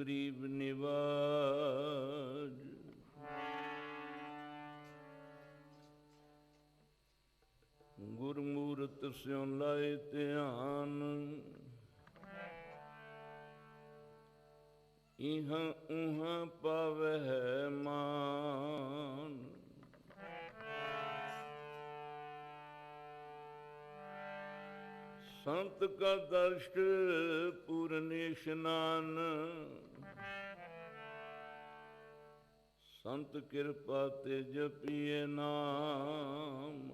ਗਰੀਬ ਨਿਵਾਜ। ਗੁਰਮੂਰਤ ਸਿਉ ਲਾਏ ਧਿਆਨ। ਇਹਾਂ ਉਹਾਂ ਪਵਹਿ ਮਾਨ। ਸੰਤ ਕਾ ਦਰਸ਼ ਪੂਰਨ ਇਸ਼ਨਾਨ ਸੰਤ ਕਿਰਪਾ ਤੇ ਜਪੀਏ ਨਾਮ।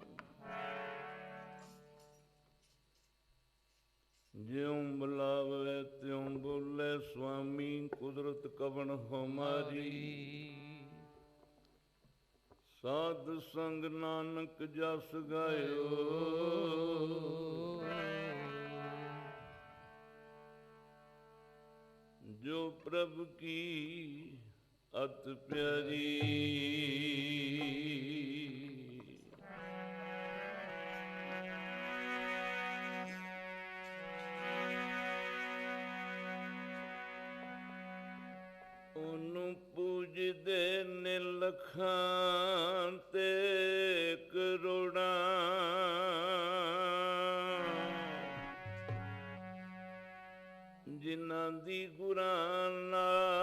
ਜਿਉ ਬੁਲਾਵੇ ਤਿਉ ਬੋਲੇ, ਸੁਆਮੀ ਕੁਦਰਤ ਕਵਣ ਹਮਾਰੀ ਸਾਧ ਸੰਗ ਨਾਨਕ ਜਸ ਗਾਇਓ। ਜੋ ਪ੍ਰਭ ਕੀ ਅਤ ਪਿਆਰੀ। ਉਹਨੂੰ ਪੂਜਦੇ ਨੇ ਲਖਾਂ ਤੇ ਕਰੋੜਾਂ। ਜਿਨ੍ਹਾਂ ਦੀ ਗੁਰਾਂ ਨਾਲ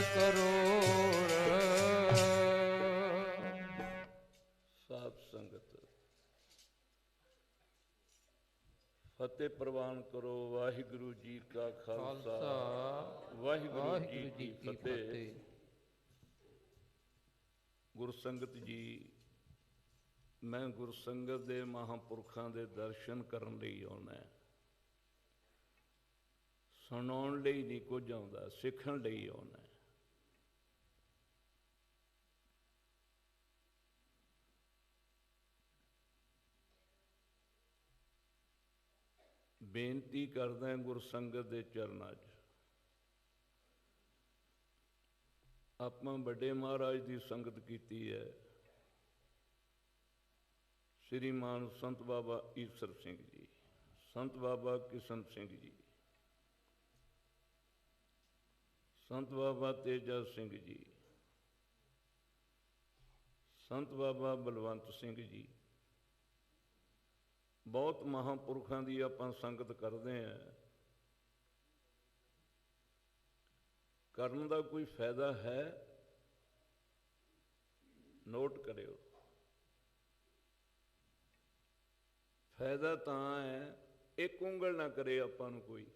ਕਰੋੜ ਫਤਿਹ ਪ੍ਰਵਾਨ ਕਰੋ ਵਾਹਿਗੁਰੂ ਜੀ ਕਾ ਖਾਲਸਾ। ਵਾਹਿਗੁਰੂ ਜੀ ਕੀ ਫਤਿਹ। ਗੁਰਸੰਗਤ ਜੀ ਮੈਂ ਗੁਰਸੰਗਤ ਦੇ ਮਹਾਪੁਰਖਾਂ ਦੇ ਦਰਸ਼ਨ ਕਰਨ ਲਈ ਆਉਣਾ ਸੁਣਾਉਣ ਲਈ ਨਹੀਂ ਕੁਝ ਆਉਂਦਾ ਸਿੱਖਣ ਲਈ ਆਉਣਾ ਬੇਨਤੀ ਕਰਦਾ ਗੁਰਸੰਗਤ ਦੇ ਚਰਨਾਂ 'ਚ। ਆਪਾਂ ਵੱਡੇ ਮਹਾਰਾਜ ਦੀ ਸੰਗਤ ਕੀਤੀ ਹੈ। ਸ੍ਰੀਮਾਨ ਸੰਤ ਬਾਬਾ ਈਸਰ ਸਿੰਘ ਜੀ, ਸੰਤ ਬਾਬਾ ਕਿਸ਼ਨ ਸਿੰਘ ਜੀ, ਸੰਤ ਬਾਬਾ ਤੇਜਾ ਸਿੰਘ ਜੀ, ਸੰਤ ਬਾਬਾ ਬਲਵੰਤ ਸਿੰਘ ਜੀ ਬਹੁਤ ਮਹਾਂਪੁਰਖਾਂ ਦੀ ਆਪਾਂ ਸੰਗਤ ਕਰਦੇ ਆਂ ਕਰਨ ਦਾ ਕੋਈ ਫਾਇਦਾ ਹੈ? ਨੋਟ ਕਰਿਓ। ਫਾਇਦਾ ਤਾਂ ਹੈ, ਇੱਕ ਉਂਗਲ ਨਾ ਕਰੇ ਆਪਾਂ ਨੂੰ ਕੋਈ।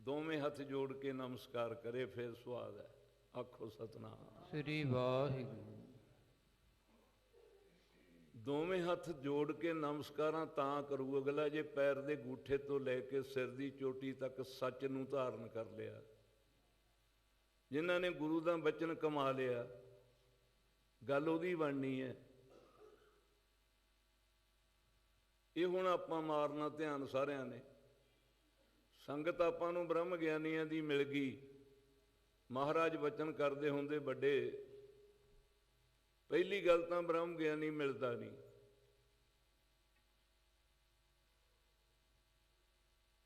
ਦੋਵੇਂ ਹੱਥ ਜੋੜ ਕੇ ਨਮਸਕਾਰ ਕਰੇ, ਫਿਰ ਸਵਾਦ ਹੈ। ਆਖੋ ਸਤਨਾਮ। ਸ੍ਰੀ ਵਾਹਿਗੁਰੂ। ਦੋਵੇਂ ਹੱਥ ਜੋੜ ਕੇ ਨਮਸਕਾਰਾਂ ਤਾਂ ਕਰੂ ਅਗਲਾ ਜੇ ਪੈਰ ਦੇ ਗੂਠੇ ਤੋਂ ਲੈ ਕੇ ਸਿਰ ਦੀ ਚੋਟੀ ਤੱਕ ਸੱਚ ਨੂੰ ਧਾਰਨ ਕਰ ਲਿਆ। ਜਿਨ੍ਹਾਂ ਨੇ ਗੁਰੂ ਦਾ ਬਚਨ ਕਮਾ ਲਿਆ, ਗੱਲ ਉਹਦੀ ਬਣਨੀ ਹੈ। ਇਹ ਹੁਣ ਆਪਾਂ ਮਾਰਨਾ ਧਿਆਨ ਸਾਰਿਆਂ ਨੇ। ਸੰਗਤ ਆਪਾਂ ਨੂੰ ਬ੍ਰਹਮ ਗਿਆਨੀਆਂ ਦੀ ਮਿਲ ਗਈ। ਮਹਾਰਾਜ ਬਚਨ ਕਰਦੇ ਹੁੰਦੇ ਵੱਡੇ ਪਹਿਲੀ ਗੱਲ ਤਾਂ ਬ੍ਰਹਮ ਗਿਆਨੀ ਮਿਲਦਾ ਨਹੀਂ।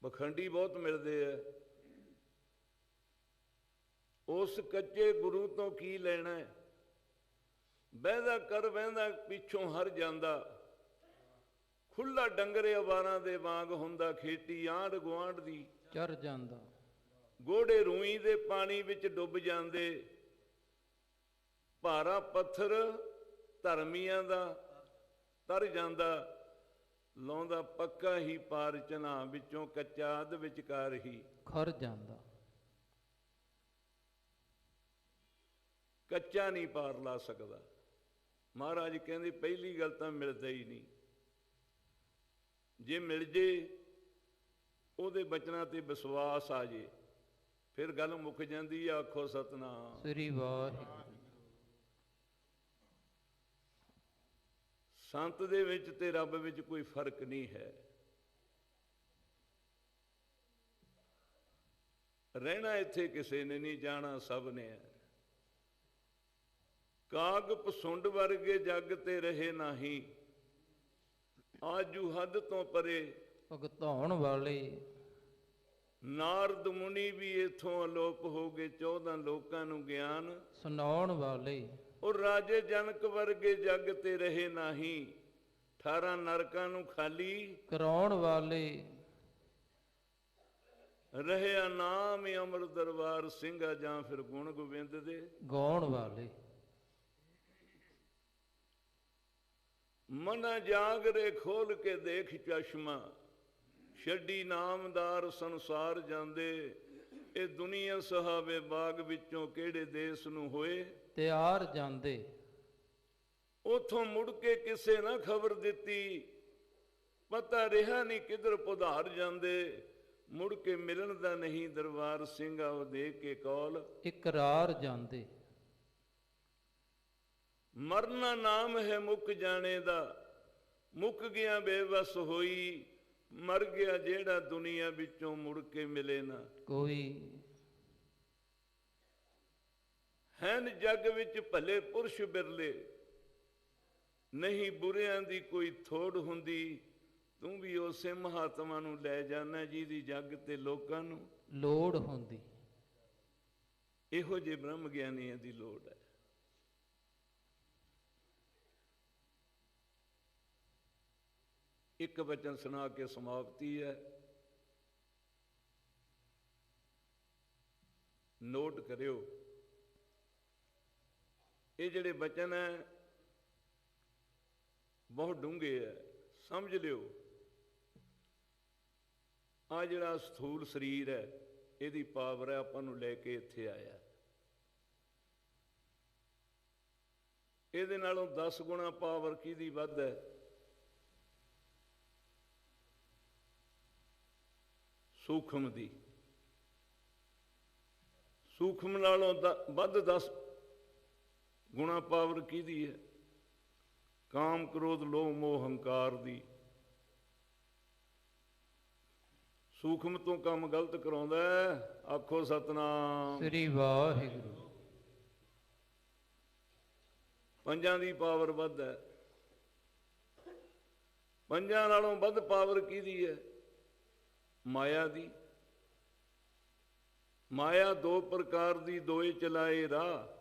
ਬਖੰਡੀ ਬਹੁਤ ਮਿਲਦੇ ਆ। ਉਸ ਕੱਚੇ ਗੁਰੂ ਤੋਂ ਕੀ ਲੈਣਾ ਹੈ? ਬਹਿਦਾ ਕਰ ਬਹਿਦਾ ਪਿੱਛੋਂ ਹਰ ਜਾਂਦਾ। ਖੁੱਲਾ ਡੰਗਰੇ ਅਵਾਰਾਂ ਦੇ ਵਾਂਗ ਹੁੰਦਾ ਖੇਤੀ ਆਂਢ ਗੁਆਂਢ ਦੀ। ਚਰ ਜਾਂਦਾ। ਗੋੜੇ ਰੂਈ ਦੇ ਪਾਣੀ ਵਿੱਚ ਡੁੱਬ ਜਾਂਦੇ। ਭਾਰਾ ਪੱਥਰ ਧਰਮੀਆਂ ਦਾ ਤਰ ਜਾਂਦਾ ਲਾਉਂਦਾ ਪੱਕਾ ਹੀ ਪਾਰ ਚਨਾ ਵਿੱਚੋਂ ਕੱਚਾ ਅੱਧ ਵਿਚਕਾਰ ਹੀ। ਖਰ ਜਾਂਦਾ। ਕੱਚਾ ਨਹੀਂ ਪਾਰ ਲਾ ਸਕਦਾ। ਮਹਾਰਾਜ ਕਹਿੰਦੇ ਪਹਿਲੀ ਗੱਲ ਤਾਂ ਮਿਲਦਾ ਹੀ ਨਹੀਂ। ਜੇ ਮਿਲ ਜੇ ਉਹਦੇ ਬਚਨਾਂ ਤੇ ਵਿਸ਼ਵਾਸ ਆ ਜੇ ਫਿਰ ਗੱਲ ਮੁੱਕ ਜਾਂਦੀ ਆ ਆਖੋ ਸਤਨਾਮ। ਸ੍ਰੀ ਵਾਹਿਗੁਰੂ। ਸੰਤ ਦੇ ਵਿੱਚ ਤੇ ਰੱਬ ਵਿੱਚ ਕੋਈ ਫ਼ਰਕ ਨਹੀਂ ਹੈ। ਰਹਿਣਾ ਇੱਥੇ ਕਿਸੇ ਨੇ ਨਹੀਂ ਜਾਣਾ ਸਭ ਨੇ। ਹੈ ਕਾਗ ਪਸੁੰਡ ਵਰਗੇ ਜੱਗ ਤੇ ਰਹੇ ਨਹੀਂ ਆਜੂ ਹੱਦ ਤੋਂ ਪਰੇ। ਭਗਤਾਉਣ ਵਾਲੇ। ਨਾਰਦ ਮੁਨੀ ਵੀ ਇਥੋਂ ਅਲੋਪ ਹੋ ਗਏ 14 ਲੋਕਾਂ ਨੂੰ ਗਿਆਨ। ਸੁਣਾਉਣ ਵਾਲੇ। ਉਹ ਰਾਜੇ ਜਨਕ ਵਰਗੇ ਜੱਗ ਤੇ ਰਹੇ ਨਹੀਂ। 18 ਨਰਕਾਂ ਨੂੰ ਖਾਲੀ ਕਰਾਉਣ ਵਾਲੇ। ਰਹਿਆ ਨਾਮ ਅਮਰ ਦਰਬਾਰ ਸਿੰਘਾ ਜਾਂ ਫਿਰ ਗੁਣ ਗੋਬਿੰਦ ਦੇ। ਗਾਉਣ ਵਾਲੇ। ਮਨ ਜਾਗਰੇ ਖੋਲ ਕੇ ਦੇਖ ਚਸ਼ਮਾ ਛੱਡੀ ਨਾਮਦਾਰ ਸੰਸਾਰ ਜਾਂਦੇ। ਇਹ ਦੁਨੀਆ ਸਹਾਵੇ ਬਾਗ ਵਿੱਚੋਂ ਕਿਹੜੇ ਦੇਸ਼ ਨੂੰ ਹੋਏ? ਤਿਆਰ ਜਾਂਦੇ। ਉਥੋਂ ਮੁੜ ਕੇ ਕਿਸੇ ਨਾ ਖਬਰ ਦਿੱਤੀ। ਪਤਾ ਰਿਹਾ ਨਹੀਂ ਕਿਧਰ ਪੁਧਾਰ ਜਾਂਦੇ। ਮੁੜ ਕੇ ਮਿਲਣ ਦਾ ਨਹੀਂ ਦਰਬਾਰ ਸਿੰਘਾ ਉਹ ਦੇ ਕੇ ਕੌਲ। ਇਕਰਾਰ ਜਾਂਦੇ। ਮਰਨਾ ਨਾਮ ਹੈ ਮੁੱਕ ਜਾਣੇ ਦਾ। ਮੁੱਕ ਗਿਆ ਬੇਵਸ ਹੋਈ। ਮਰ ਗਿਆ ਜਿਹੜਾ ਦੁਨੀਆ ਵਿੱਚੋਂ ਮੁੜ ਕੇ ਮਿਲੇ ਨਾ। ਕੋਈ ਹੈਨ ਜੱਗ ਵਿੱਚ ਭਲੇ ਪੁਰਸ਼ ਬਿਰਲੇ। ਨਹੀਂ ਬੁਰਿਆਂ ਦੀ ਕੋਈ ਥੋੜ ਹੁੰਦੀ ਤੂੰ ਵੀ ਉਸੇ ਮਹਾਤਮਾ ਨੂੰ ਲੈ ਜਾਣਾ ਜਿਹਦੀ ਜੱਗ ਤੇ ਲੋਕਾਂ ਨੂੰ ਲੋੜ ਹੁੰਦੀ। ਇਹੋ ਜਿਹੇ ਬ੍ਰਹਮ ਗਿਆਨੀਆਂ ਦੀ ਲੋੜ ਹੈ। ਇੱਕ ਵਚਨ ਸੁਣਾ ਕੇ ਸਮਾਪਤੀ ਹੈ। ਨੋਟ ਕਰਿਓ। ਇਹ ਜਿਹੜੇ ਬਚਨ ਹੈ, ਬਹੁਤ ਡੂੰਘੇ ਹੈ। ਸਮਝ ਲਿਓ। ਆ ਜਿਹੜਾ ਸਥੂਲ ਸਰੀਰ ਹੈ, ਇਹਦੀ ਪਾਵਰ ਹੈ, ਆਪਾਂ ਨੂੰ ਲੈ ਕੇ ਇੱਥੇ ਆਇਆ। ਇਹਦੇ ਨਾਲੋਂ 10 ਗੁਣਾ ਪਾਵਰ ਕਿਹਦੀ ਵੱਧ ਹੈ? ਸੂਖਮ ਦੀ। ਸੂਖਮ ਨਾਲੋਂ ਦ- ਵੱਧ 10 ਗੁਣਾ ਪਾਵਰ ਕਿਹਦੀ ਹੈ? ਕਾਮ ਕ੍ਰੋਧ ਲੋਭ ਮੋਹ ਹੰਕਾਰ ਦੀ। ਸੂਖਮ ਤੋਂ ਕੰਮ ਗਲਤ ਕਰਾਉਂਦਾ। ਆਖੋ ਸਤਨਾਮ। ਸ੍ਰੀ ਵਾਹਿਗੁਰੂ। ਪੰਜਾਂ ਦੀ ਪਾਵਰ ਵੱਧ ਹੈ। ਪੰਜਾਂ ਨਾਲੋਂ ਵੱਧ ਪਾਵਰ ਕਿਹਦੀ ਹੈ? ਮਾਇਆ ਦੀ। ਮਾਇਆ ਦੋ ਪ੍ਰਕਾਰ ਦੀ ਦੋਏ ਚਲਾਏ ਰਾਹ।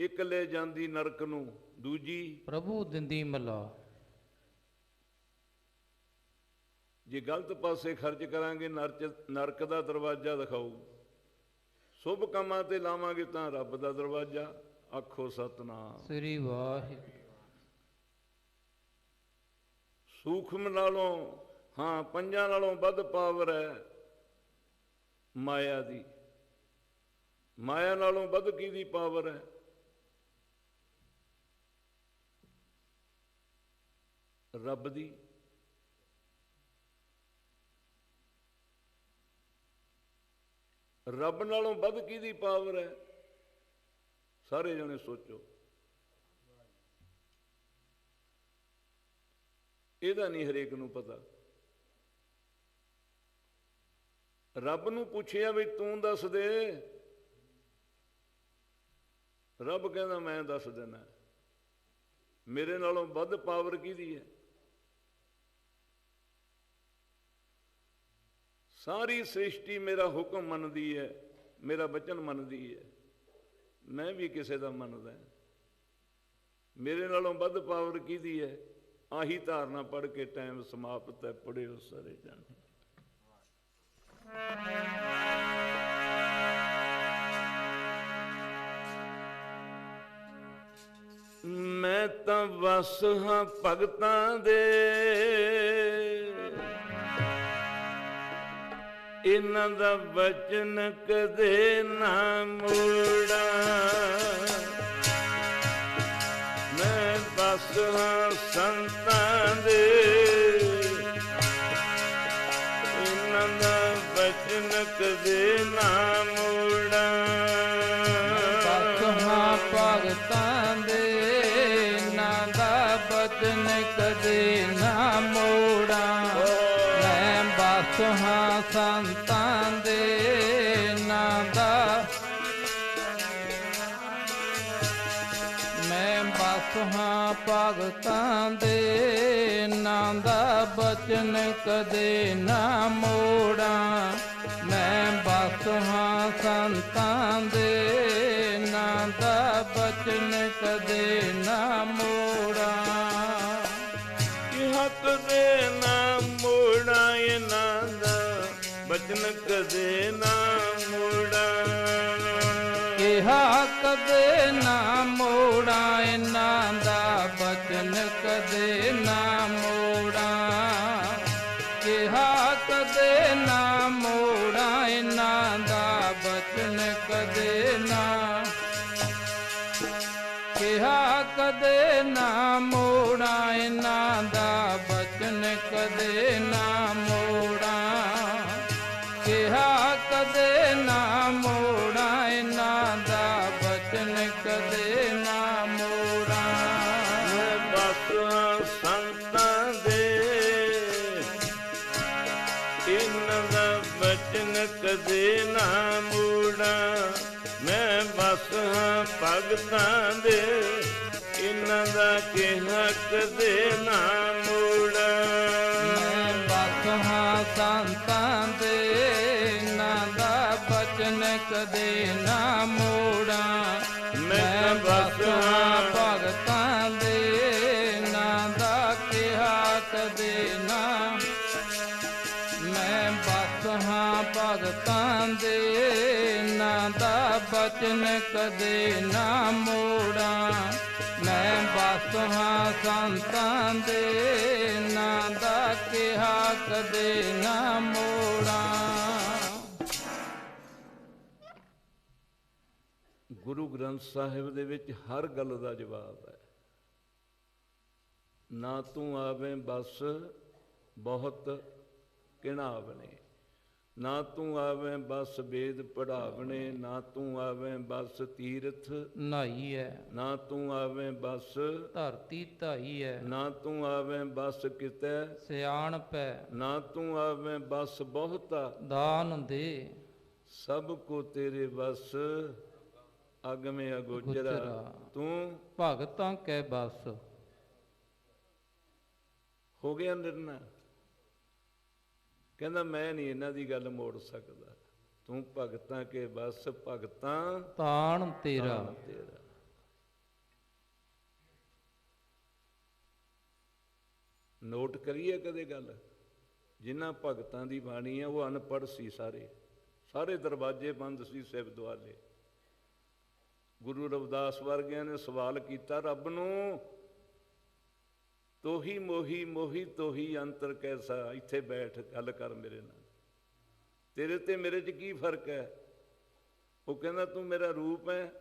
ਇੱਕ ਲੈ ਜਾਂਦੀ ਨਰਕ ਨੂੰ ਦੂਜੀ ਪ੍ਰਭੂ ਦਿੰਦੀ ਮਲਾ। ਜੇ ਗਲਤ ਪਾਸੇ ਖਰਚ ਕਰਾਂਗੇ ਨਰਕ ਨਰਕ ਦਾ ਦਰਵਾਜ਼ਾ ਦਿਖਾਊ ਸ਼ੁਭ ਕੰਮਾਂ ਤੇ ਲਾਵਾਂਗੇ ਤਾਂ ਰੱਬ ਦਾ ਦਰਵਾਜ਼ਾ ਆਖੋ ਸਤਨਾਮ। ਸ੍ਰੀ ਵਾਹਿਗੁਰੂ। ਸੂਖਮ ਨਾਲੋਂ ਹਾਂ ਪੰਜਾਂ ਨਾਲੋਂ ਵੱਧ ਪਾਵਰ ਹੈ ਮਾਇਆ ਦੀ। ਮਾਇਆ ਨਾਲੋਂ ਵੱਧ ਕਿਹਦੀ ਪਾਵਰ ਹੈ? ਰੱਬ ਦੀ ਰੱਬ ਨਾਲੋਂ ਵੱਧ ਕਿਹਦੀ ਪਾਵਰ ਹੈ? ਸਾਰੇ ਜਣੇ ਸੋਚੋ। ਇਹਦਾ ਨਹੀਂ ਹਰੇਕ ਨੂੰ ਪਤਾ। ਰੱਬ ਨੂੰ ਪੁੱਛਿਆ ਵੀ ਤੂੰ ਦੱਸ ਦੇ। ਰੱਬ ਕਹਿੰਦਾ, ਮੈਂ ਦੱਸ ਦੇਣਾ ਮੇਰੇ ਨਾਲੋਂ ਵੱਧ ਪਾਵਰ ਕਿਹਦੀ ਹੈ? ਸਾਰੀ ਸ੍ਰਿਸ਼ਟੀ ਮੇਰਾ ਹੁਕਮ ਮੰਨਦੀ ਹੈ, ਮੇਰਾ ਬਚਨ ਮੰਨਦੀ ਹੈ। ਮੈਂ ਵੀ ਕਿਸੇ ਦਾ ਮੰਨਦਾ ਮੇਰੇ ਨਾਲੋਂ ਵੱਧ ਪਾਵਰ ਕਿਹਦੀ ਹੈ? ਆਹੀ ਧਾਰਨਾ ਪੜ ਕੇ ਟਾਈਮ ਸਮਾਪਤ ਹੈ ਪੜਿਓ ਸਾਰੇ ਜਾਣੇ। ਮੈਂ ਤਾਂ ਵਸ ਹਾਂ ਭਗਤਾਂ ਦੇ। ਇਹਨਾਂ ਦਾ ਵਚਨ ਕਦੇ ਨਾ ਮੋੜਾ ਮੈਂ ਬਸ ਹਾਂ ਸੰਤਾਂ ਦੇ। ਇਹਨਾਂ ਦਾ ਵਚਨ ਕਦੇ ਨਾ ਬਚਨ ਕਦੇ ਨਾ ਮੋੜਾਂ। ਮੈਂ ਬਖਾਂ ਸੰਤਾਂ ਦੇ ਨਾਂ ਦਾ ਬਚਨ ਕਦੇ ਨਾ ਮੋੜਾਂ। ਕਿ ਹੱਕ ਦੇ ਨਾ ਮੋੜਾ ਇਹਨਾਂ ਦਾ ਬਚਨ ਕਦੇ ਨਾ ਮੋੜਾ। ਕਿਹਾ ਕਦੇ ਨਾ ਮੋੜਾਂ ਭਗਤਾਂ ਦੇ, ਇਹਨਾਂ ਦਾ ਕਿਹਾ ਕਦੇ ਨਾ ਮੋੜਾ। ਮੈਂ ਬਖਾਂ ਸੰਤਾਂ ਦੇ, ਇਹਨਾਂ ਦਾ ਬਚਨ ਕਦੇ ਨਾ ਬਚਨ ਕਦੇ ਨਾ ਮੋੜਾਂ। ਮੈਂ ਬਸ ਹਾਂ ਸੰਤਾਂ ਦੇ ਨਾਂ ਦਾ ਕਿਹਾ ਕਦੇ ਨਾ ਮੋੜਾਂ। ਗੁਰੂ ਗ੍ਰੰਥ ਸਾਹਿਬ ਦੇ ਵਿੱਚ ਹਰ ਗੱਲ ਦਾ ਜਵਾਬ ਹੈ। ਨਾ ਤੂੰ ਆਵੇਂ ਬਸ, ਬਹੁਤ ਕਿਣਾ ਬਣੇ ਨਾ ਤੂੰ ਆਵੇਂ ਬਸ ਵੇਦ ਪੜਾਵਣੇ ਨਾ ਤੂੰ ਆਵੇਂ ਬਸ ਤੀਰਥ। ਨਾਈ ਹੈ ਨਾ ਤੂੰ ਆਵੇਂ ਬਸ ਧਰਤੀ ਧਾਈ ਹੈ ਨਾ ਤੂੰ ਆਵੇਂ ਬਸ ਕਿਤੇ। ਸਿਆਣਪ ਨਾ ਤੂੰ ਆਵੇਂ ਬਸ ਬਹੁਤਾ। ਦਾਨ ਦੇ। ਸਭ ਕੋ ਤੇਰੇ ਬਸ ਅਗਮੇ ਅਗੋਚਰਾ। ਤੂੰ ਭਗਤਾਂ ਕੈ ਬਸ। ਹੋ ਗਿਆ ਨਿਰਣਾ। ਕਹਿੰਦਾ ਮੈਂ ਨਹੀਂ ਇਹਨਾਂ ਦੀ ਗੱਲ ਮੋੜ ਸਕਦਾ। ਤੂੰ ਭਗਤਾਂ ਕੇ ਬਸ ਭਗਤਾਂ ਤਾਣ ਤੇਰਾ। ਨੋਟ ਕਰੀਏ ਕਦੇ ਗੱਲ? ਜਿਨ੍ਹਾਂ ਭਗਤਾਂ ਦੀ ਬਾਣੀ ਆ ਉਹ ਅਨਪੜ੍ਹ ਸੀ ਸਾਰੇ। ਸਾਰੇ ਦਰਵਾਜ਼ੇ ਬੰਦ ਸੀ ਸਿਵ ਦੁਆਲੇ। ਗੁਰੂ ਰਵਿਦਾਸ ਵਰਗਿਆਂ ਨੇ ਸਵਾਲ ਕੀਤਾ ਰੱਬ ਨੂੰ ਤੋਹੀ ਮੋਹੀ ਮੋਹੀ ਤੋਹੀ ਅੰਤਰ ਕੈਸਾ, ਇੱਥੇ ਬੈਠ ਗੱਲ ਕਰ ਮੇਰੇ ਨਾਲ। ਤੇਰੇ ਤੇ ਮੇਰੇ 'ਚ ਕੀ ਫ਼ਰਕ ਹੈ? ਉਹ ਕਹਿੰਦਾ, ਤੂੰ ਮੇਰਾ ਰੂਪ ਹੈ।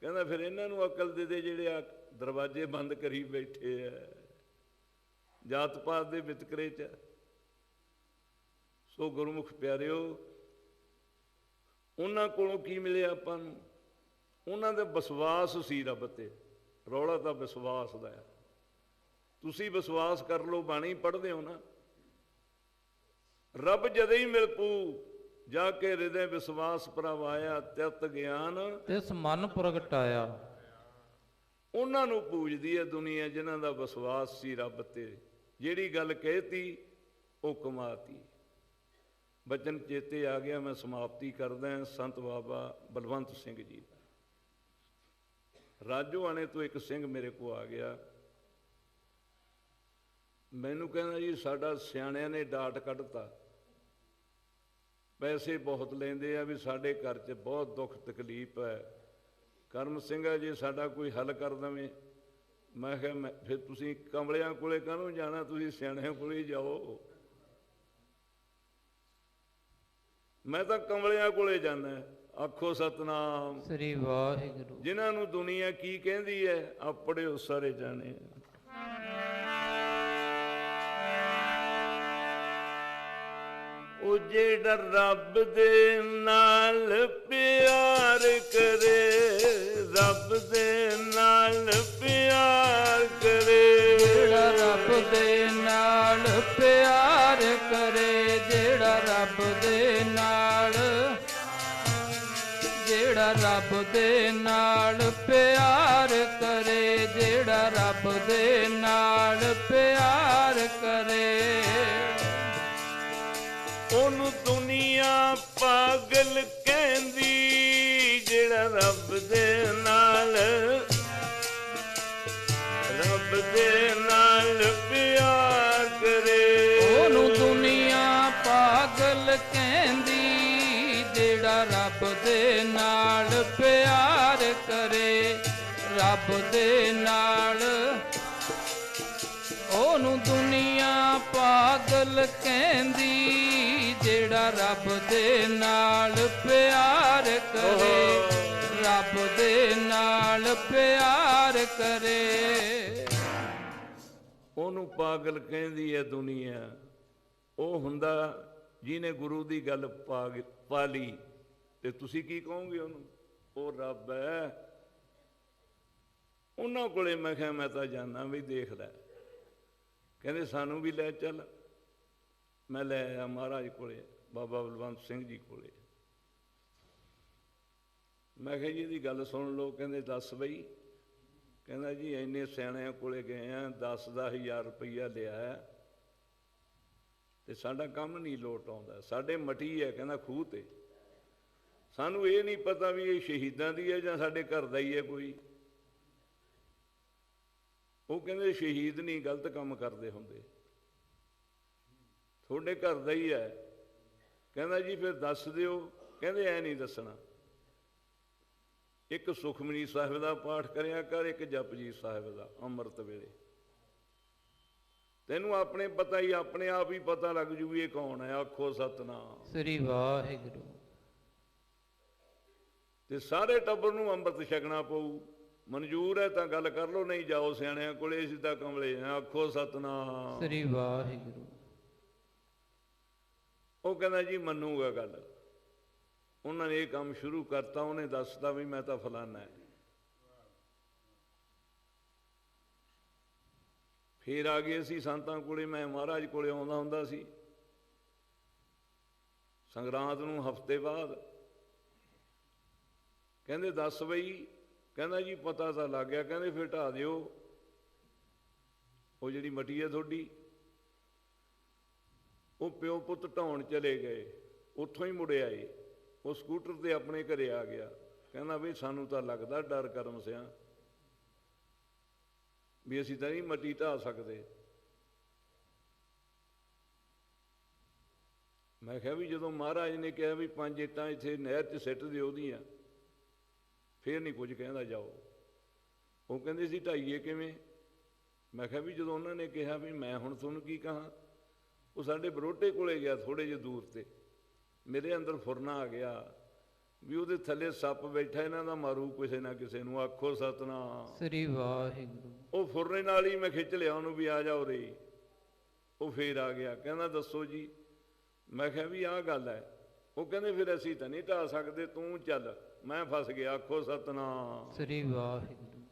ਕਹਿੰਦਾ, ਫਿਰ ਇਹਨਾਂ ਨੂੰ ਅਕਲ ਦੇ ਦੇ ਜਿਹੜੇ ਆ ਦਰਵਾਜ਼ੇ ਬੰਦ ਕਰੀ ਬੈਠੇ ਐ। ਜਾਤ ਪਾਤ ਦੇ ਵਿਤਕਰੇ 'ਚ। ਸੋ ਗੁਰਮੁਖ ਪਿਆਰਿਓ, ਉਹਨਾਂ ਕੋਲੋਂ ਕੀ ਮਿਲਿਆ ਆਪਾਂ ਨੂੰ? ਉਹਨਾਂ ਦਾ ਵਿਸ਼ਵਾਸ ਸੀ ਰੱਬ ਤੇ। ਰੌਲਾ ਤਾਂ ਵਿਸ਼ਵਾਸ ਦਾ ਹੈ ਤੁਸੀਂ ਵਿਸ਼ਵਾਸ ਕਰ ਲਓ ਬਾਣੀ ਪੜ੍ਹਦੇ ਹੋ ਨਾ। ਰੱਬ ਜਦੇ ਹੀ ਮਿਲ ਪੂ ਜਾ ਕੇ ਹਿਰਦੇ ਵਿਸ਼ਵਾਸ ਪ੍ਰਵਾਇਆ ਤਿਤ ਗਿਆਨ। ਤਿਸ ਮਨ ਪ੍ਰਗਟਾਇਆ ਉਹਨਾਂ ਨੂੰ ਪੂਜਦੀ ਹੈ ਦੁਨੀਆ ਜਿਨ੍ਹਾਂ ਦਾ ਵਿਸ਼ਵਾਸ ਸੀ ਰੱਬ ਤੇ। ਜਿਹੜੀ ਗੱਲ ਕਹਿਤੀ ਉਹ ਕਮਾਤੀ। ਬਚਨ ਚੇਤੇ ਆ ਗਿਆ ਮੈਂ ਸਮਾਪਤੀ ਕਰਦਾ ਸੰਤ ਬਾਬਾ ਬਲਵੰਤ ਸਿੰਘ ਜੀ ਰਾਜੋਆਣੇ ਤੋਂ ਇੱਕ ਸਿੰਘ ਮੇਰੇ ਕੋ ਆ ਗਿਆ। ਮੈਨੂੰ ਕਹਿੰਦਾ ਜੀ ਸਾਡਾ ਸਿਆਣਿਆਂ ਨੇ ਡਾਟ ਕੱਢਤਾ। ਪੈਸੇ ਬਹੁਤ ਲੈਂਦੇ ਆ ਵੀ ਸਾਡੇ ਘਰ 'ਚ ਬਹੁਤ ਦੁੱਖ ਤਕਲੀਫ ਹੈ। ਕਰਮ ਸਿੰਘ ਆ ਜੇ ਸਾਡਾ ਕੋਈ ਹੱਲ ਕਰ ਦਵੇਂ। ਮੈਂ ਕਿਹਾ ਮੈਂ ਫਿਰ ਤੁਸੀਂ ਕਮਲਿਆਂ ਕੋਲੇ ਕਾਹਨੂੰ ਜਾਣਾ? ਤੁਸੀਂ ਸਿਆਣਿਆਂ ਕੋਲੇ ਜਾਓ। ਮੈਂ ਤਾਂ ਕਮਲਿਆਂ ਕੋਲੇ ਜਾਣਾ ਆਖੋ ਸਤਨਾਮ। ਸ੍ਰੀ ਵਾਹਿਗੁਰੂ। ਜਿਨ੍ਹਾਂ ਨੂੰ ਦੁਨੀਆ ਕੀ ਕਹਿੰਦੀ ਹੈ ਆਪੜੇ ਉਹ ਸਾਰੇ ਜਾਣੇ ਉਹ ਜਿਹੜਾ ਰੱਬ ਦੇ ਨਾਲ ਪਿਆਰ ਕਰੇ, ਰੱਬ ਦੇ ਨਾਲ ਪਿਆਰ ਕਰੇ। ਜਿਹੜਾ ਰੱਬ ਦੇ ਨਾਲ ਪਿਆਰ ਕਰੇ, ਜਿਹੜਾ ਰੱਬ ਦੇ ਨਾਲ, ਜਿਹੜਾ ਰੱਬ ਦੇ ਨਾਲ ਪਿਆਰ ਕਰੇ, ਜਿਹੜਾ ਰੱਬ ਦੇ ਨਾਲ ਪਿਆਰ ਕਰੇ। ਪਾਗਲ ਕਹਿੰਦੀ, ਜਿਹੜਾ ਰੱਬ ਦੇ ਨਾਲ, ਰੱਬ ਦੇ ਨਾਲ ਪਿਆਰ ਕਰੇ। ਉਹਨੂੰ ਦੁਨੀਆ ਪਾਗਲ ਕਹਿੰਦੀ, ਜਿਹੜਾ ਰੱਬ ਦੇ ਨਾਲ ਪਿਆਰ ਕਰੇ। ਰੱਬ ਦੇ ਨਾਲ। ਉਹਨੂੰ ਦੁਨੀਆ ਪਾਗਲ ਕਹਿੰਦੀ ਜਿਹੜਾ ਰੱਬ ਦੇ ਨਾਲ ਪਿਆਰ ਕਰੇ, ਰੱਬ ਦੇ ਨਾਲ ਪਿਆਰ ਕਰੇ। ਉਹਨੂੰ ਪਾਗਲ ਕਹਿੰਦੀ ਹੈ ਦੁਨੀਆ। ਉਹ ਹੁੰਦਾ, ਜਿਹਨੇ ਗੁਰੂ ਦੀ ਗੱਲ ਪਾਗ ਪਾ ਲਈ ਤੇ ਤੁਸੀਂ ਕੀ ਕਹੋਗੇ ਉਹਨੂੰ? ਉਹ ਰੱਬ ਹੈ। ਉਹਨਾਂ ਕੋਲੇ ਮੈਂ ਕਿਹਾ, ਮੈਂ ਤਾਂ ਜਾਣਾ ਵੀ ਦੇਖ ਲੈ। ਕਹਿੰਦੇ, ਸਾਨੂੰ ਵੀ ਲੈ ਚੱਲ। ਮੈਂ ਲੈ ਆਇਆ ਮਹਾਰਾਜ ਕੋਲੇ, ਬਾਬਾ ਬਲਵੰਤ ਸਿੰਘ ਜੀ ਕੋਲੇ। ਮੈਂ ਕਿਹਾ ਜੀ, ਇਹਦੀ ਗੱਲ ਸੁਣ ਲਓ, ਕਹਿੰਦੇ ਦੱਸ ਬਈ। ਕਹਿੰਦਾ ਜੀ, ਇੰਨੇ ਸਿਆਣਿਆਂ ਕੋਲੇ ਗਏ ਆ 10 ਹਜ਼ਾਰ ਰੁਪਈਆ ਲਿਆ ਹੈ ਤੇ ਸਾਡਾ ਕੰਮ ਨਹੀਂ ਲੋਟ ਆਉਂਦਾ। ਸਾਡੇ ਮਟੀ ਹੈ ਕਹਿੰਦਾ ਖੂਹ ਤੇ। ਸਾਨੂੰ ਇਹ ਨਹੀਂ ਪਤਾ ਵੀ ਇਹ ਸ਼ਹੀਦਾਂ ਦੀ ਹੈ ਜਾਂ ਸਾਡੇ ਘਰ ਦਾ ਹੀ ਹੈ ਕੋਈ। ਉਹ ਕਹਿੰਦੇ ਸ਼ਹੀਦ ਨਹੀਂ, ਗਲਤ ਕੰਮ ਕਰਦੇ ਹੁੰਦੇ। ਤੁਹਾਡੇ ਘਰ ਦਾ ਹੀ ਹੈ। ਕਹਿੰਦਾ ਜੀ ਫਿਰ ਦੱਸ ਦਿਓ। ਕਹਿੰਦੇ ਐ ਨਹੀਂ ਦੱਸਣਾ। ਇੱਕ ਸੁਖਮਨੀ ਸਾਹਿਬ ਦਾ ਪਾਠ ਕਰਿਆ ਕਰ ਇੱਕ ਜਪਜੀ ਸਾਹਿਬ ਦਾ ਅੰਮ੍ਰਿਤ ਵੇਲੇ। ਤੈਨੂੰ ਆਪਣੇ ਪਤਾ ਹੀ ਆਪਣੇ ਆਪ ਹੀ ਪਤਾ ਲੱਗ ਜੂ ਵੀ ਇਹ ਕੌਣ ਹੈ। ਆਖੋ ਸਤਨਾਮ। ਸ੍ਰੀ ਵਾਹਿਗੁਰੂ। ਤੇ ਸਾਰੇ ਟੱਬਰ ਨੂੰ ਅੰਮ੍ਰਿਤ ਛਕਣਾ ਪਊ। ਮਨਜ਼ੂਰ ਹੈ ਤਾਂ ਗੱਲ ਕਰ ਲਓ ਨਹੀਂ ਜਾਓ ਸਿਆਣਿਆਂ ਕੋਲੇ ਅਸੀਂ ਤਾਂ ਕਮਲੇ। ਆਖੋ ਸਤਨਾਮ। ਸ੍ਰੀ ਵਾਹਿਗੁਰੂ। ਉਹ ਕਹਿੰਦਾ ਜੀ ਮੰਨੂਗਾ ਗੱਲ। ਉਹਨਾਂ ਨੇ ਇਹ ਕੰਮ ਸ਼ੁਰੂ ਕਰਤਾ, ਉਹਨੇ ਦੱਸਤਾ ਵੀ ਮੈਂ ਤਾਂ ਫਲਾਨਾ ਹੈ। ਫੇਰ ਆ ਗਏ ਸੀ ਸੰਤਾਂ ਕੋਲੇ, ਮੈਂ ਮਹਾਰਾਜ ਕੋਲੇ ਆਉਂਦਾ ਹੁੰਦਾ ਸੀ। ਸੰਗਰਾਂਦ ਨੂੰ ਹਫ਼ਤੇ ਬਾਅਦ ਕਹਿੰਦੇ, ਦੱਸ ਬਈ। ਕਹਿੰਦਾ ਜੀ, ਪਤਾ ਤਾਂ ਲੱਗ ਗਿਆ। ਕਹਿੰਦੇ, ਫਿਰ ਢਾ ਦਿਓ। ਉਹ ਜਿਹੜੀ ਮਟੀ ਹੈ ਤੁਹਾਡੀ ਉਹ ਪਿਓ ਪੁੱਤ ਢਾਉਣ ਚਲੇ ਗਏ, ਉੱਥੋਂ ਹੀ ਮੁੜੇ ਆਏ। ਉਹ ਸਕੂਟਰ ਤੇ ਆਪਣੇ ਘਰੇ ਆ ਗਿਆ। ਕਹਿੰਦਾ ਵੀ ਸਾਨੂੰ ਤਾਂ ਲੱਗਦਾ ਡਰ ਕਰਮ ਸਿਆ। ਵੀ ਅਸੀਂ ਤਾਂ ਨਹੀਂ ਮੱਟੀ ਢਾ ਸਕਦੇ। ਮੈਂ ਕਿਹਾ ਵੀ ਜਦੋਂ ਮਹਾਰਾਜ ਨੇ ਕਿਹਾ ਵੀ ਪੰਜ ਇੱਟਾਂ ਇੱਥੇ ਨਹਿਰ 'ਚ ਸਿੱਟ ਦਿਓ ਦੀਆਂ ਫੇਰ ਨਹੀਂ ਕੁਝ ਕਹਿੰਦਾ ਜਾਓ। ਉਹ ਕਹਿੰਦੇ ਸੀ ਢਾਈਏ ਕਿਵੇਂ? ਮੈਂ ਕਿਹਾ ਵੀ ਜਦੋਂ ਉਹਨਾਂ ਨੇ ਕਿਹਾ ਵੀ ਮੈਂ ਹੁਣ ਤੁਹਾਨੂੰ ਕੀ ਕਹਾਂ ਉਹ ਸਾਡੇ ਬਰੋਟੇ ਕੋਲੇ ਗਿਆ ਥੋੜੇ ਜਿਹੇ ਦੂਰ ਤੇ। ਮੇਰੇ ਅੰਦਰ ਫੁਰਨਾ ਆ ਗਿਆ ਵੀ ਉਹਦੇ ਥੱਲੇ ਸੱਪ ਬੈਠਾ ਇਹਨਾਂ ਦਾ ਮਾਰੂ ਕਿਸੇ ਨਾ ਕਿਸੇ ਨੂੰ ਆਖੋ ਸਤਨਾਮ। ਸ੍ਰੀ ਵਾਹਿਗੁਰੂ। ਉਹ ਫੁਰਨੇ ਨਾਲ ਹੀ ਮੈਂ ਖਿੱਚ ਲਿਆ ਉਹਨੂੰ ਵੀ ਆ ਜਾ ਉਰੇ। ਉਹ ਫੇਰ ਆ ਗਿਆ ਕਹਿੰਦਾ ਦੱਸੋ ਜੀ। ਮੈਂ ਕਿਹਾ ਵੀ ਆਹ ਗੱਲ ਹੈ। ਉਹ ਕਹਿੰਦੇ ਫਿਰ ਅਸੀਂ ਤਾਂ ਨਹੀਂ ਢਾ ਸਕਦੇ ਤੂੰ ਚੱਲ। ਮੈਂ ਫਸ ਗਿਆ ਆਖੋ ਸਤਨਾਮ। ਸ੍ਰੀ ਵਾਹਿਗੁਰੂ।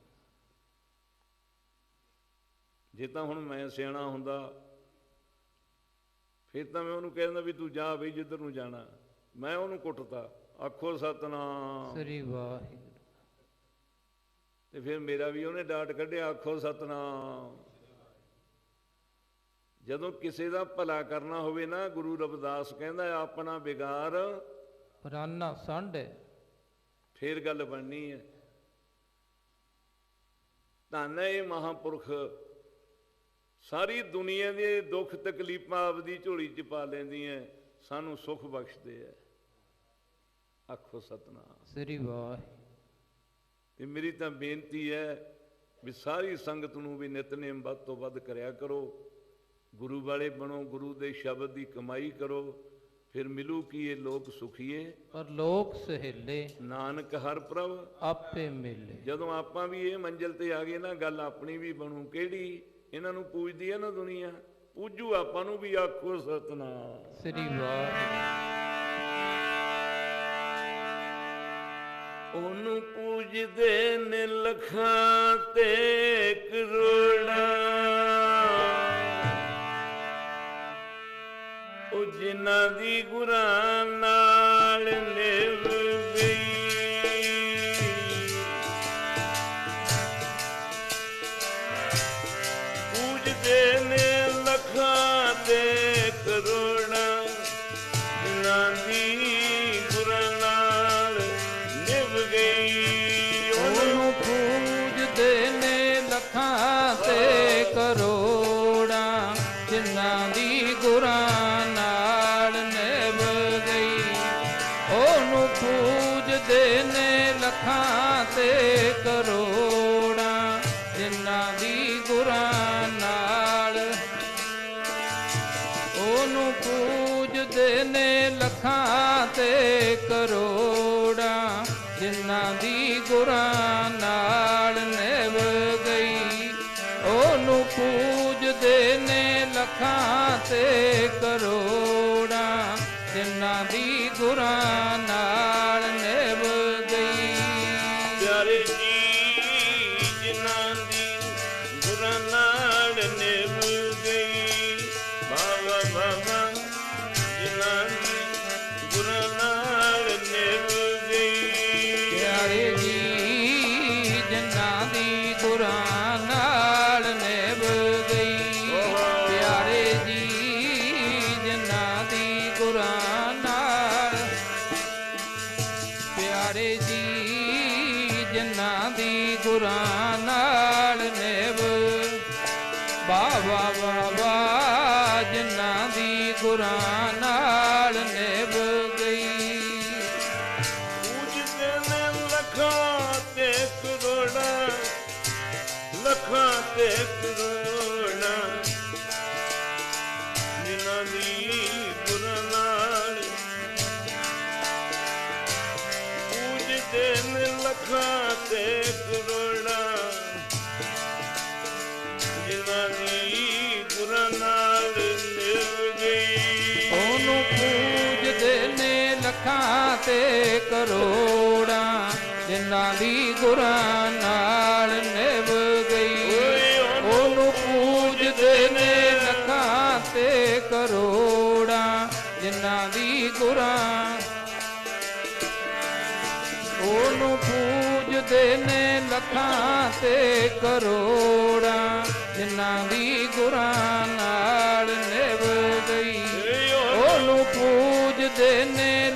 ਜੇ ਤਾਂ ਹੁਣ ਮੈਂ ਸਿਆਣਾ ਹੁੰਦਾ ਫਿਰ ਤਾਂ ਮੈਂ ਉਹਨੂੰ ਕਹਿੰਦਾ ਵੀ ਤੂੰ ਜਾ ਬਈ ਜਿੱਧਰ ਨੂੰ ਜਾਣਾ। ਮੈਂ ਉਹਨੂੰ ਕੁੱਟਤਾ। ਆਖੋ ਸਤਨਾਮ। ਸ੍ਰੀ ਵਾਹਿਗੁਰੂ। ਤੇ ਫਿਰ ਮੇਰਾ ਵੀ ਉਹਨੇ ਡਾਟ ਕੱਢਿਆ ਆਖੋ ਸਤਨਾਮ। ਜਦੋਂ ਕਿਸੇ ਦਾ ਭਲਾ ਕਰਨਾ ਹੋਵੇ ਨਾ ਗੁਰੂ ਰਵਿਦਾਸ ਕਹਿੰਦਾ ਆਪਣਾ ਵਿਗਾਰ ਪ੍ਰਾਨਾ ਸੰਡ ਫੇਰ ਗੱਲ ਬਣਨੀ ਹੈ। ਧੰਨ ਹੈ ਮਹਾਪੁਰਖ ਸਾਰੀ ਦੁਨੀਆ ਦੇ ਦੁੱਖ ਤਕਲੀਫਾਂ ਆਪਦੀ ਝੋਲੀ 'ਚ ਪਾ ਲੈਂਦੀਆਂ ਸਾਨੂੰ ਸੁੱਖ ਬਖਸ਼ਦੇ ਆ ਆਖੋ ਸਤਨਾਮ। ਸ੍ਰੀ ਵਾਹਿਗੁਰੂ ਤੇ ਮੇਰੀ ਤਾਂ ਬੇਨਤੀ ਹੈ ਵੀ ਸਾਰੀ ਸੰਗਤ ਨੂੰ ਵੀ ਨਿਤਨੇਮ ਵੱਧ ਤੋਂ ਵੱਧ ਕਰਿਆ ਕਰੋ। ਗੁਰੂ ਵਾਲੇ ਬਣੋ ਗੁਰੂ ਦੇ ਸ਼ਬਦ ਦੀ ਕਮਾਈ ਕਰੋ ਫਿਰ ਮਿਲੂ ਕੀ ਇਹ ਲੋਕ ਸੁਖੀਏ? ਪਰ ਲੋਕ ਸਹਿਲੇ ਨਾਨਕ ਹਰ ਪ੍ਰਭ। ਆਪੇ ਮਿਲੇ। ਜਦੋਂ ਆਪਾਂ ਵੀ ਇਹ ਮੰਜ਼ਿਲ ਤੇ ਆ ਗਏ ਨਾ ਗੱਲ ਆਪਣੀ ਵੀ ਬਣੂ ਕਿਹੜੀ? ਇਹਨਾਂ ਨੂੰ ਪੂਜਦੀ ਹੈ ਨਾ ਦੁਨੀਆ। ਪੂਜੂ ਆਪਾਂ ਨੂੰ ਵੀ ਆਖੋ ਸਤਨਾਮ। ਸ੍ਰੀ ਵਾਹਿਗੁਰੂ। ਉਹਨੂੰ ਪੂਜਦੇ ਨੇ ਲੱਖਾਂ ਤੇ ਕਰੋੜਾਂ। ਕਰੋੜਾਂ ਜਿਨ੍ਹਾਂ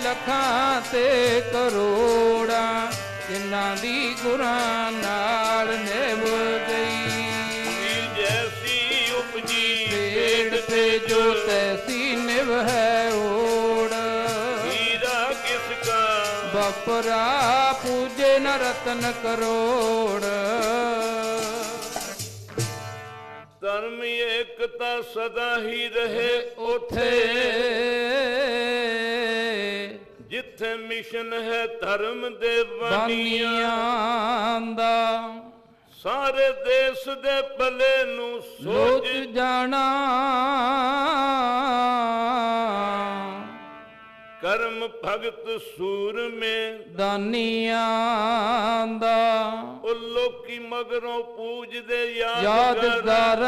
ਲੱਖਾਂ ਤੇ ਕਰੋੜਾਂ ਜਿਨ੍ਹਾਂ ਦੀ ਗੁਰਾਂ ਨਾਲ ਨਿਭ ਗਈ। ਜੈਸੀ ਉਪਜੀ ਪੇੜ ਤੇ ਜੋ ਤੈਸੀ ਨਿਭ ਹੈ ਓੜ। ਹੀਰਾ ਕਿਸ ਕਾ ਬਪਰਾ ਪੂਜੇ ਨ ਰਤਨ ਕਰੋੜ। ਧਰਮ ਏਕਤਾ ਸਦਾ ਹੀ ਰਹੇ ਉਥੇ। ਜਿੱਥੇ ਮਿਸ਼ਨ ਹੈ ਧਰਮ ਦੇ ਬਾਨੀਆਂ ਦਾ। ਸਾਰੇ ਦੇਸ਼ ਦੇ ਭਲੇ ਨੂੰ ਸੋਚ ਜਾਣਾ। ਕਰਮ ਭਗਤ ਸੂਰਮੇ ਦਾਨੀਆਂ ਦਾ। ਉਹ ਲੋਕੀ ਮਗਰੋਂ ਪੂਜਦੇ ਯਾਦਗਾਰ।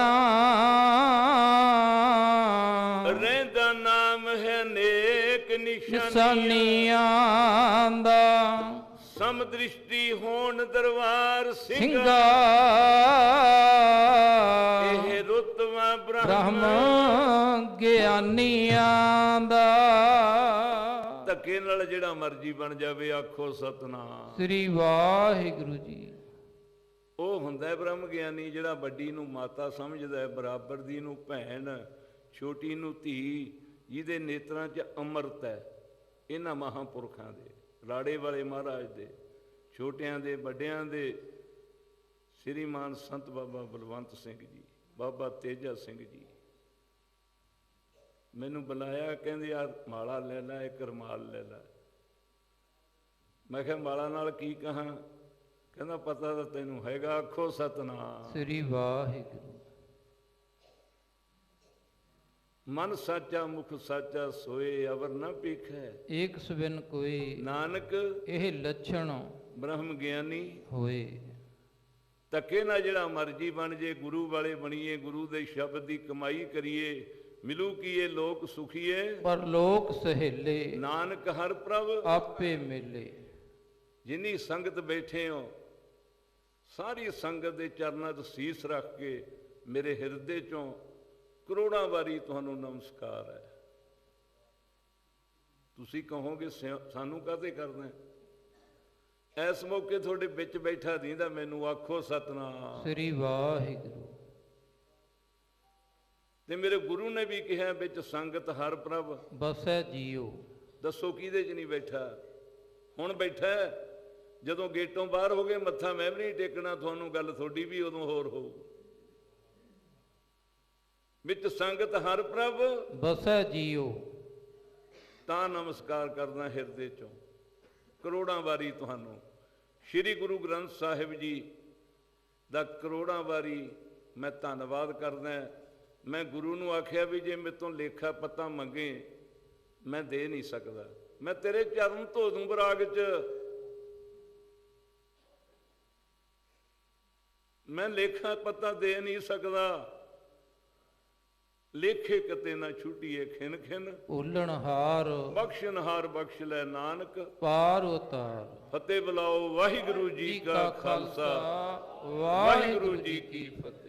ਰਹਿੰਦਾ ਨਾਮ ਹੈ ਨੇਕ। ਨਿਸ਼ਾਨੀਆਂ ਨਿਸ਼ਾਨੀਆਂ ਦਾ ਸਮਦ੍ਰਿਸ਼ਟੀ ਹੋਣ ਦਰਬਾਰ ਸਿੰਘਾ ਇਹ ਰੁਤਵਾ ਬ੍ਰਹਮ ਬ੍ਰਹਮ ਗਿਆਨੀਆਂ ਦਾ। ਧੱਕੇ ਨਾਲ ਜਿਹੜਾ ਮਰਜ਼ੀ ਬਣ ਜਾਵੇ ਆਖੋ ਸਤਨਾਮ। ਸ੍ਰੀ ਵਾਹਿਗੁਰੂ ਜੀ। ਉਹ ਹੁੰਦਾ ਹੈ ਬ੍ਰਹਮ ਗਿਆਨੀ ਜਿਹੜਾ ਵੱਡੀ ਨੂੰ ਮਾਤਾ ਸਮਝਦਾ ਹੈ ਬਰਾਬਰ ਦੀ ਨੂੰ ਭੈਣ ਛੋਟੀ ਨੂੰ ਧੀ ਜਿਹਦੇ ਨੇਤਰਾਂ 'ਚ ਅੰਮ੍ਰਿਤ ਹੈ, ਇਹਨਾਂ ਮਹਾਂਪੁਰਖਾਂ ਦੇ, ਰਾੜੇ ਵਾਲੇ ਮਹਾਰਾਜ ਦੇ, ਛੋਟਿਆਂ ਦੇ, ਵੱਡਿਆਂ ਦੇ, ਸ੍ਰੀਮਾਨ ਸੰਤ ਬਾਬਾ ਬਲਵੰਤ ਸਿੰਘ ਜੀ, ਬਾਬਾ ਤੇਜਾ ਸਿੰਘ ਜੀ। ਮੈਨੂੰ ਬੁਲਾਇਆ, ਕਹਿੰਦੇ ਆ ਮਾਲਾ ਲੈ ਲੈ, ਇੱਕ ਰਮਾਲ ਲੈ ਲੈ। ਮੈਂ ਕਿਹਾ, ਮਾਲਾ ਨਾਲ ਕੀ ਕਹਾਂ? ਕਹਿੰਦਾ, ਪਤਾ ਤਾਂ ਤੈਨੂੰ ਹੈਗਾ, ਆਖੋ ਸਤਨਾਮ। ਸ੍ਰੀ ਵਾਹਿਗੁਰੂ। ਮਨ ਸਾਚਾ ਮੁਖ ਸਾਚਾ ਸੋਏ ਅਵਰ ਨਾ ਪੀਖੈ ਏਕ ਸਵਿਨ ਕੋਈ ਨਾਨਕ ਇਹ ਲੱਛਣ ਬ੍ਰਹਮ ਗਿਆਨੀ ਹੋਏ। ਧੱਕੇ ਨਾਲ ਜਿਹੜਾ ਮਰਜ਼ੀ ਬਣ ਜੇ ਗੁਰੂ ਵਾਲੇ ਬਣੀਏ ਗੁਰੂ ਦੇ ਸ਼ਬਦ ਦੀ ਕਮਾਈ ਕਰੀਏ ਮਿਲੂ ਕੀਏ ਲੋਕ ਸੁਖੀਏ। ਪਰ ਲੋਕ ਸਹੇਲੇ ਨਾਨਕ ਹਰ ਪ੍ਰਭ ਆਪੇ ਮਿਲੇ। ਜਿਨੀ ਸੰਗਤ ਬੈਠੇ ਹੋ ਸਾਰੀ ਸੰਗਤ ਦੇ ਚਰਨਾਂ 'ਚ ਸੀਸ ਰੱਖ ਕੇ ਮੇਰੇ ਹਿਰਦੇ 'ਚੋਂ ਕਰੋੜਾਂ ਵਾਰੀ ਤੁਹਾਨੂੰ ਨਮਸਕਾਰ ਹੈ। ਤੁਸੀਂ ਕਹੋਗੇ ਸਾਨੂੰ ਕਾਹਤੇ ਕਰਨਾ ਹੈ? ਇਸ ਮੌਕੇ ਤੁਹਾਡੇ ਵਿੱਚ ਬੈਠਾ ਦੀਂਦਾ ਮੈਨੂੰ ਆਖੋ ਸਤਨਾਮ। ਸ੍ਰੀ ਵਾਹਿਗੁਰੂ। ਤੇ ਮੇਰੇ ਗੁਰੂ ਨੇ ਵੀ ਕਿਹਾ ਵਿੱਚ ਸੰਗਤ ਹਰ ਪ੍ਰਭ। ਬਸੈ ਜੀਉ ਦੱਸੋ ਕਿਹਦੇ 'ਚ ਨਹੀਂ ਬੈਠਾ? ਹੁਣ ਬੈਠਾ। ਜਦੋਂ ਗੇਟੋਂ ਬਾਹਰ ਹੋ ਗਏ ਮੱਥਾ ਮੈਂ ਵੀ ਨਹੀਂ ਟੇਕਣਾ ਤੁਹਾਨੂੰ ਗੱਲ ਤੁਹਾਡੀ ਵੀ ਉਦੋਂ ਹੋਰ ਹੋਊ। ਵਿੱਚ ਸੰਗਤ ਹਰ ਪ੍ਰਭ। ਬਸੈ ਜੀਉ ਤਾਂ ਨਮਸਕਾਰ ਕਰਦਾ ਹਿਰਦੇ ਚੋਂ। ਕਰੋੜਾਂ ਵਾਰੀ ਤੁਹਾਨੂੰ ਸ੍ਰੀ ਗੁਰੂ ਗ੍ਰੰਥ ਸਾਹਿਬ ਜੀ ਦਾ ਕਰੋੜਾਂ ਵਾਰੀ ਮੈਂ ਧੰਨਵਾਦ ਕਰਦਾ। ਮੈਂ ਗੁਰੂ ਨੂੰ ਆਖਿਆ ਵੀ ਜੇ ਮੇਰੇ ਤੋਂ ਲੇਖਾ ਪਤਾ ਮੰਗੇ ਮੈਂ ਦੇ ਨਹੀਂ ਸਕਦਾ। ਮੈਂ ਤੇਰੇ ਚਰਨ ਧੋ ਦੂੰ ਬਰਾਗ 'ਚ ਮੈਂ ਲੇਖਾ ਪਤਾ ਦੇ ਨਹੀਂ ਸਕਦਾ। ਲੇਖੇ ਕਿਤੇ ਨਾ ਛੁੱਟੀਏ ਖਿਨ ਖਿਨ। ਓਲਣ ਹਾਰ ਬਖਸ਼ਨਹਾਰ ਬਖਸ਼ ਲੈ ਨਾਨਕ। ਪਾਰ ਉਤਾਰ। ਫਤਿਹ ਬੁਲਾਓ ਵਾਹਿਗੁਰੂ ਜੀ ਕਾ ਖਾਲਸਾ। ਵਾਹਿਗੁਰੂ ਜੀ ਕੀ ਫਤਿਹ।